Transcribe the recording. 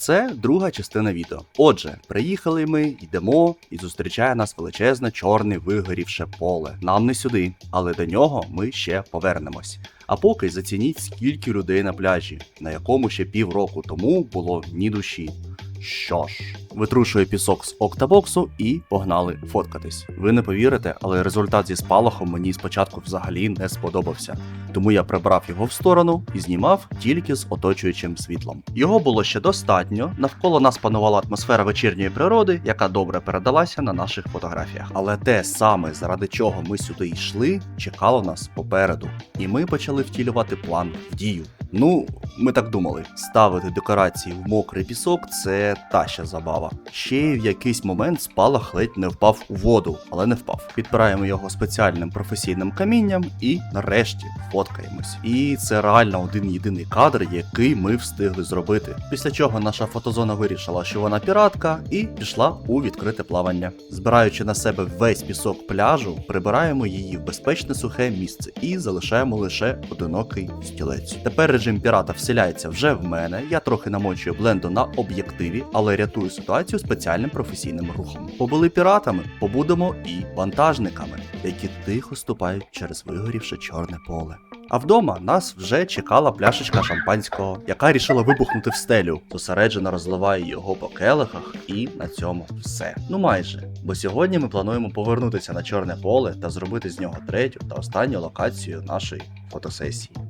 Це друга частина відео. Отже, приїхали ми, йдемо, і зустрічає нас величезне чорне вигорівше поле. Нам не сюди, але до нього ми ще повернемось. А поки зацініть, скільки людей на пляжі, на якому ще півроку тому було ні душі. Що ж, витрушую пісок з октабоксу і погнали фоткатись. Ви не повірите, але результат зі спалахом мені спочатку взагалі не сподобався. Тому я прибрав його в сторону і знімав тільки з оточуючим світлом. Його було ще достатньо. Навколо нас панувала атмосфера вечірньої природи, яка добре передалася на наших фотографіях. Але те саме, заради чого ми сюди йшли, чекало нас попереду. І ми почали втілювати план в дію. Ну, ми так думали, ставити декорації в мокрий пісок це та ще забава. Ще в якийсь момент спалах ледь не впав у воду, але не впав. Підпираємо його спеціальним професійним камінням і нарешті фоткаємось. І це реально один єдиний кадр, який ми встигли зробити. Після чого наша фотозона вирішила, що вона піратка, і пішла у відкрите плавання. Збираючи на себе весь пісок пляжу, прибираємо її в безпечне сухе місце і залишаємо лише одинокий стілець. Тепер режим пірата вселяється вже в мене. Я трохи намочую бленду на об'єктиві, але рятую ситуацію спеціальним професійним рухом. Побули піратами, побудемо і вантажниками, які тихо ступають через вигорівше чорне поле. А вдома нас вже чекала пляшечка шампанського, яка рішила вибухнути в стелю. Зосереджено розливає його по келихах, і на цьому все. Ну майже. Бо сьогодні ми плануємо повернутися на чорне поле та зробити з нього третю та останню локацію нашої фотосесії.